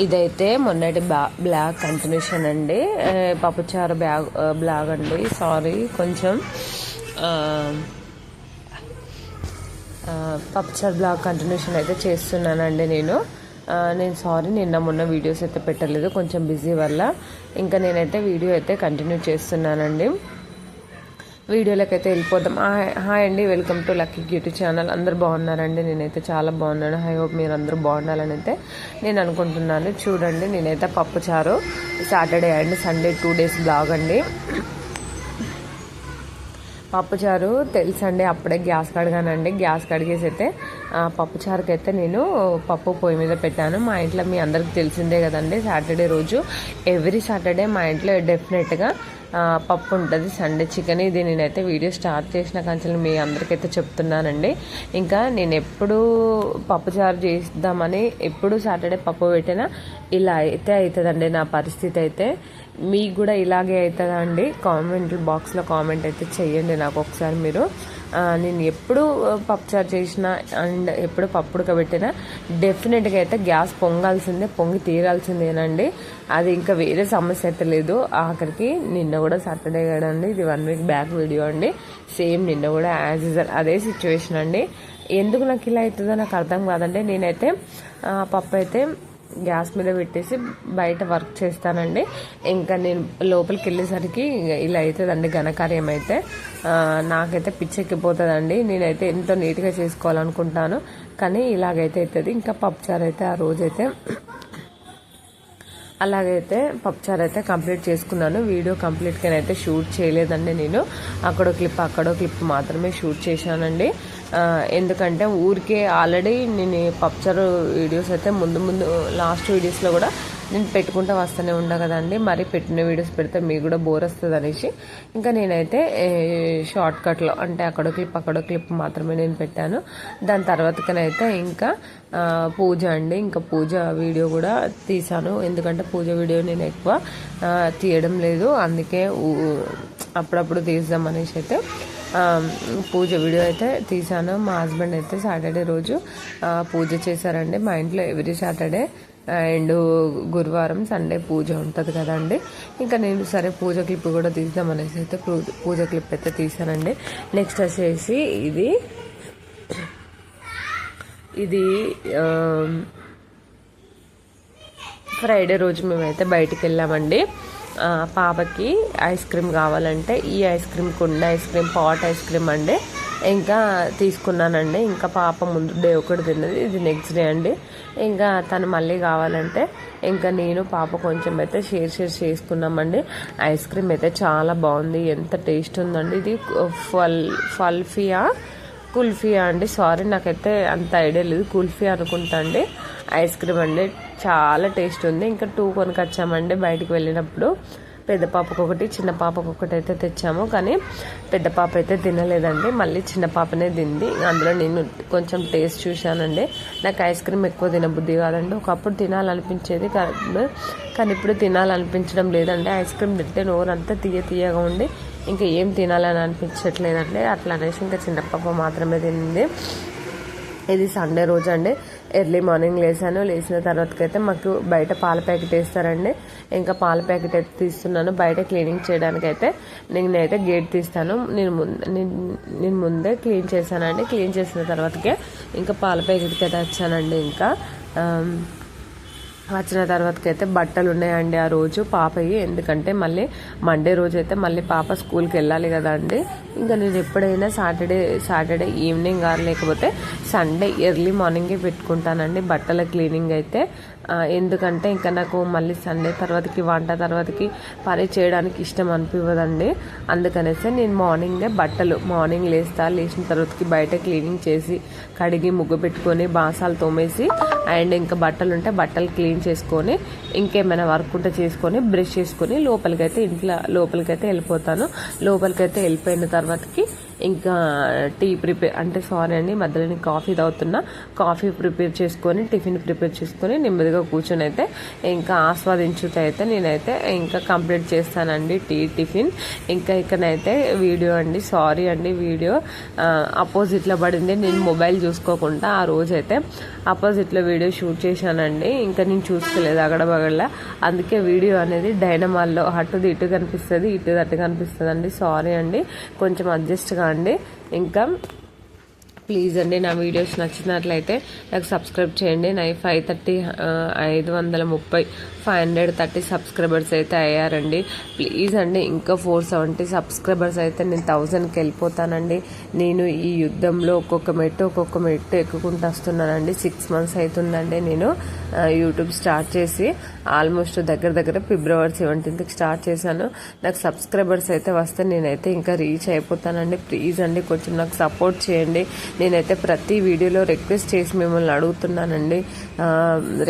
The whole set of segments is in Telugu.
ఇదైతే మొన్నటి బ్లా బ్లాగ్ కంటిన్యూషన్ అండి. పప్పుచారు బ్యాగ్ బ్లాగ్ అండి. సారీ కొంచెం ఆ, పప్పుచారు బ్లాగ్ కంటిన్యూషన్ అయితే చేస్తున్నానండి నేను. నేను సారీ నిన్న మొన్న వీడియోస్ అయితే పెట్టలేదు. కొంచెం బిజీ వల్ల. ఇంకా నేనైతే వీడియో అయితే కంటిన్యూ చేస్తున్నానండి. వీడియోలోకి అయితే వెళ్ళిపోదాం. హాయ్ హాయ్ అండి. Welcome to Lucky Beauty channel. అందరు బాగున్నారండి? నేనైతే చాలా బాగున్నాను. హై హోప్ మీరు అందరూ బాగుండాలని అయితే నేను అనుకుంటున్నాను. చూడండి నేనైతే పప్పు చారు Saturday and Sunday two days blog అండి. పప్పుచారు తెలుసండి అప్పుడే గ్యాస్ కడగానండి. గ్యాస్ కడిగేసి అయితే పప్పుచారుకి అయితే నేను పప్పు పొయ్యి మీద పెట్టాను. మా ఇంట్లో మీ అందరికి తెలిసిందే కదండి సాటర్డే రోజు ఎవ్రీ సాటర్డే మా ఇంట్లో డెఫినెట్గా పప్పు ఉంటుంది సండే చికెన్ ఇది నేనైతే వీడియో స్టార్ట్ చేసిన కంచెలు మీ అందరికైతే చెప్తున్నానండి. ఇంకా నేను ఎప్పుడు పప్పుచారు చేద్దామని ఎప్పుడు సాటర్డే పప్పు పెట్టినా ఇలా అయితే అవుతుందండి నా పరిస్థితి అయితే. మీకు కూడా ఇలాగే అవుతుందా అండి? కామెంట్ బాక్స్లో కామెంట్ అయితే చేయండి నాకు ఒకసారి మీరు. నేను ఎప్పుడు పప్పుచారు చేసినా అండ్ ఎప్పుడు పప్పుడకబెట్టినా డెఫినెట్గా అయితే గ్యాస్ పొంగాల్సిందే పొంగి తీరాల్సిందేనండి. అది ఇంకా వేరే సమస్య అయితే లేదు. ఆఖరికి నిన్న కూడా సాటర్డే కదండి ఇది వన్ వీక్ బ్యాక్ వీడియో అండి. సేమ్ నిన్న కూడా యాజ్ యూజువల్ అదే సిచ్యువేషన్ అండి. ఎందుకు నాకు ఇలా అవుతుందో నాకు అర్థం కాదండి. నేనైతే పప్పు అయితే గ్యాస్ మీద పెట్టేసి బయట వర్క్ చేస్తానండి. ఇంకా నేను లోపలికి వెళ్ళేసరికి ఇలా అవుతుందండి ఘనకార్యం అయితే. నాకైతే పిచ్చెక్కిపోతుందండి. నేనైతే ఎంతో నీట్గా చేసుకోవాలనుకుంటాను. కానీ ఇలాగైతే అవుతుంది ఇంకా పప్పుచారు అయితే ఆ రోజైతే అలాగైతే పప్పుచారు అయితే కంప్లీట్ చేసుకున్నాను. వీడియో కంప్లీట్గా అయితే షూట్ చేయలేదండి నేను. అక్కడో క్లిప్ అక్కడో క్లిప్ మాత్రమే షూట్ చేశానండి. ఎందుకంటే ఊరికే ఆల్రెడీ నేను పప్చర్ వీడియోస్ అయితే ముందు ముందు లాస్ట్ వీడియోస్లో కూడా నేను పెట్టుకుంటూ వస్తూనే ఉండా కదండి. మరి పెట్టిన వీడియోస్ పెడితే మీకు కూడా బోర్ వస్తుంది అనేసి. ఇంకా నేనైతే షార్ట్ కట్లో అంటే అక్కడో క్లిప్ అక్కడో క్లిప్ మాత్రమే నేను పెట్టాను. దాని తర్వాతకనైతే ఇంకా పూజ అండి. ఇంకా పూజ వీడియో కూడా తీసాను ఎందుకంటే పూజ వీడియో నేను ఎక్కువ తీయడం లేదు. అందుకే ఊ- అప్పుడప్పుడు తీద్దాం అనేసి అయితే పూజ వీడియో అయితే తీసాను మా హస్బెండ్ అయితే సాటర్డే రోజు పూజ చేశారండి. మా ఇంట్లో ఎవ్రీ సాటర్డే అండ్ గురువారం సండే పూజ ఉంటుంది కదండి. ఇంకా నేను సరే పూజ క్లిప్ కూడా తీద్దాం అనేసి అయితే పూజ పూజ క్లిప్ అయితే తీసానండి నెక్స్ట్ వచ్చేసి ఇది ఇది ఫ్రైడే రోజు మేమైతే బయటికి వెళ్ళామండి. పాపకి ఐస్ క్రీమ్ కావాలంటే ఈ ఐస్ క్రీమ్ కుండ ice cream pot ice cream అండి. ఇంకా తీసుకున్నానండి. ఇంకా పాప ముందు డే ఒకటి తిన్నది ఇది నెక్స్ట్ డే అండి. ఇంకా తను మళ్ళీ కావాలంటే ఇంకా నేను పాప కొంచెం అయితే షేర్ షేర్ చేసుకున్నామండి. ఐస్ క్రీమ్ అయితే చాలా బాగుంది. ఎంత టేస్ట్ ఉందండి. ఇది ఫల్ ఫల్ఫియా కుల్ఫియా అండి. సారీ నాకైతే అంత ఐడియా లేదు. కుల్ఫీ అనుకుంటా అండి. ఐస్ క్రీమ్ అండి. చాలా టేస్ట్ ఉంది. ఇంకా టూ కొనుకొచ్చామండి బయటికి వెళ్ళినప్పుడు. పెద్ద పాపకు ఒకటి చిన్న పాపకు ఒకటి అయితే తెచ్చాము. కానీ పెద్ద పాప అయితే తినలేదండి. మళ్ళీ చిన్న పాపనే తింది. అందులో నేను కొంచెం టేస్ట్ చూశానండి. నాకు ఐస్ క్రీమ్ ఎక్కువ తినబుద్ధి కాదండి. ఒకప్పుడు తినాలనిపించేది కానీ ఇప్పుడు తినాలనిపించడం లేదండి. ఐస్ క్రీమ్ తింటే నోరంతా తీయ తీయగా ఉండి ఇంకా ఏం తినాలని అనిపించట్లేదండి. అట్లా అనేసి ఇంకా చిన్న పాప మాత్రమే తింది ఇది సండే రోజు అండి ఎర్లీ మార్నింగ్ లేసాను. లేచిన తర్వాతకైతే మాకు బయట పాల ప్యాకెట్ వేస్తారండి. ఇంకా పాల ప్యాకెట్ అయితే తీస్తున్నాను. బయట క్లీనింగ్ చేయడానికైతే అయితే నేనైతే గేట్ తీస్తాను. నేను ముందే నేను ముందే క్లీన్ చేశానండి. క్లీన్ చేసిన తర్వాతకే ఇంకా పాల ప్యాకెట్కి అయితే వచ్చానండి ఇంకా. వచ్చిన తర్వాతకైతే అయితే బట్టలు ఉన్నాయండి ఆ రోజు పాపయ్యి. ఎందుకంటే మళ్ళీ మండే రోజు అయితే మళ్ళీ పాప స్కూల్కి వెళ్ళాలి కదా అండి. ఇంకా నేను ఎప్పుడైనా సాటర్డే సాటర్డే ఈవినింగ్ ఆర్ లేకపోతే సండే ఎర్లీ మార్నింగే పెట్టుకుంటానండి బట్టల క్లీనింగ్ అయితే. ఎందుకంటే ఇంకా నాకు మళ్ళీ సండే తర్వాతకి వంట తర్వాతకి పని చేయడానికి ఇష్టం అనిపివ్వదండి. అందుకనేసి నేను మార్నింగే బట్టలు మార్నింగ్ లేస్తా లేచిన తర్వాతకి బయట క్లీనింగ్ చేసి కడిగి ముగ్గు పెట్టుకొని బాసాలు తోమేసి అండ్ ఇంకా బట్టలు ఉంటే బట్టలు క్లీన్ చేసుకొని ఇంకేమైనా వర్క్ ఉంటే చేసుకొని బ్రష్ చేసుకొని లోపలికైతే ఇంట్లో లోపలికైతే వెళ్ళిపోతాను. లోపలికైతే వెళ్ళిపోయిన తర్వాతకి ఇంకా టీ ప్రిపేర్ అంటే సారీ అండి మధ్యలో నేను కాఫీ తాగుతున్నా. కాఫీ ప్రిపేర్ చేసుకొని టిఫిన్ ప్రిపేర్ చేసుకొని నెమ్మదిగా కూర్చొని అయితే ఇంకా ఆస్వాదించుతూ అయితే నేనైతే ఇంకా కంప్లీట్ చేస్తానండి టీ టిఫిన్. ఇంకా ఇక్కడైతే వీడియో అండి సారీ అండి వీడియో. అపోజిట్లో పడింది. నేను మొబైల్ చూసుకోకుండా ఆ రోజైతే అపోజిట్లో వీడియో షూట్ చేశానండి. ఇంకా నేను చూసుకోలేదు అక్కడ బగళ్ళ అందుకే వీడియో అనేది డైనమాల్లో అటుది ఇటు కనిపిస్తుంది ఇటు అటు కనిపిస్తుంది అండి సారీ అండి. కొంచెం అడ్జస్ట్ అండి. ఇంకా ప్లీజ్ అండి నా వీడియోస్ నచ్చినట్లయితే నాకు సబ్స్క్రైబ్ చేయండి. నై ఫైవ్ థర్టీ ఐదు వందల ముప్పై ఫైవ్ హండ్రెడ్ థర్టీ సబ్స్క్రైబర్స్ అయితే అయ్యారండి. ప్లీజ్ అండి ఇంకా ఫోర్ సెవెంటీ సబ్స్క్రైబర్స్ అయితే నేను థౌజండ్కి వెళ్ళిపోతానండి. నేను ఈ యుద్ధంలో ఒక్కొక్క మెట్టు ఒక్కొక్క మెట్టు ఎక్కుకుంటూ వస్తున్నానండి. సిక్స్ మంత్స్ అవుతుందండి నేను యూట్యూబ్ స్టార్ట్ చేసి ఆల్మోస్ట్ దగ్గర దగ్గర ఫిబ్రవరి సెవెంటీన్త్కి స్టార్ట్ చేశాను. నాకు సబ్స్క్రైబర్స్ అయితే వస్తే నేనైతే ఇంకా రీచ్ అయిపోతానండి. ప్లీజ్ అండి కొంచెం నాకు సపోర్ట్ చేయండి. నేనైతే ప్రతి వీడియోలో రిక్వెస్ట్ చేసి మిమ్మల్ని అడుగుతున్నానండి.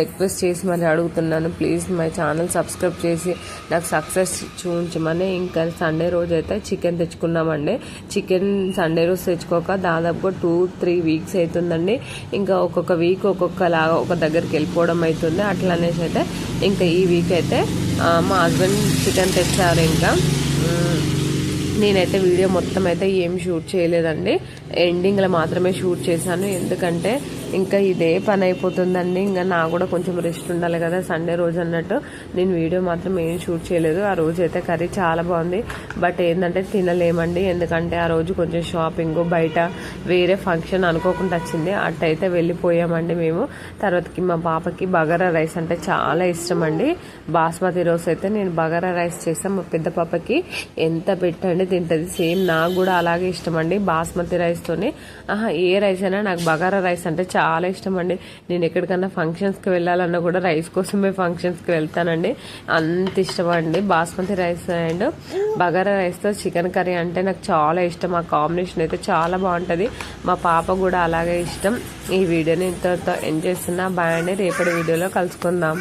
రిక్వెస్ట్ చేసి మరి అడుగుతున్నాను. ప్లీజ్ మై ఛానల్ సబ్స్క్రైబ్ చేసి నాకు సక్సెస్ చూపించమని. ఇంకా సండే రోజు అయితే చికెన్ తెచ్చుకున్నామండి. చికెన్ సండే రోజు తెచ్చుకోక దాదాపుగా టూ త్రీ వీక్స్ అవుతుందండి ఇంకా ఒక్కొక్క వీక్ ఒక్కొక్కలాగా ఒక దగ్గరికి వెళ్ళిపోవడం అవుతుంది అట్లా అనేసి అయితే ఇంకా ఈ వీక్ అయితే మా హస్బెండ్ చికెన్ తెచ్చారు ఇంకా. నేనైతే వీడియో మొత్తం అయితే ఏం షూట్ చేయలేదండి. ఎండింగ్లో మాత్రమే షూట్ చేశాను. ఎందుకంటే ఇంకా ఇదే పని అయిపోతుందండి. ఇంకా నాకు కూడా కొంచెం రెస్ట్ ఉండాలి కదా సండే రోజు అన్నట్టు. నేను వీడియో మాత్రం ఏం షూట్ చేయలేదు. ఆ రోజు అయితే కర్రీ చాలా బాగుంది. బట్ ఏంటంటే తినలేమండి. ఎందుకంటే ఆ రోజు కొంచెం షాపింగ్ బయట వేరే ఫంక్షన్ అనుకోకుండా వచ్చింది. అట్టయితే వెళ్ళిపోయామండి మేము. తర్వాతకి మా పాపకి బగారా రైస్ అంటే చాలా ఇష్టం అండి బాస్మతి రైస్ అయితే నేను బగారా రైస్ చేస్తాను మా పెద్ద పాపకి. ఎంత పెట్టండి తింటుంది. సేమ్ నాకు కూడా అలాగే ఇష్టం అండి బాస్మతి రైస్తోనే ఆహా ఏ రైస్ అయినా నాకు బగారా రైస్ అంటే చాలా ఇష్టం అండి నేను ఎక్కడికన్నా ఫంక్షన్స్కి వెళ్ళాలన్నా కూడా రైస్ కోసమే ఫంక్షన్స్కి వెళ్తానండి. అంత ఇష్టం అండి బాస్మతి రైస్ అండ్ బగారా రైస్తో చికెన్ కర్రీ అంటే నాకు చాలా ఇష్టం. ఆ కాంబినేషన్ అయితే చాలా బాగుంటుంది. మా పాప కూడా అలాగే ఇష్టం. ఈ వీడియోని ఇంతతో ఎంజాయ్ చేస్తున్నా. బాయ్ అండి. రేపటి వీడియోలో కలుసుకుందాం.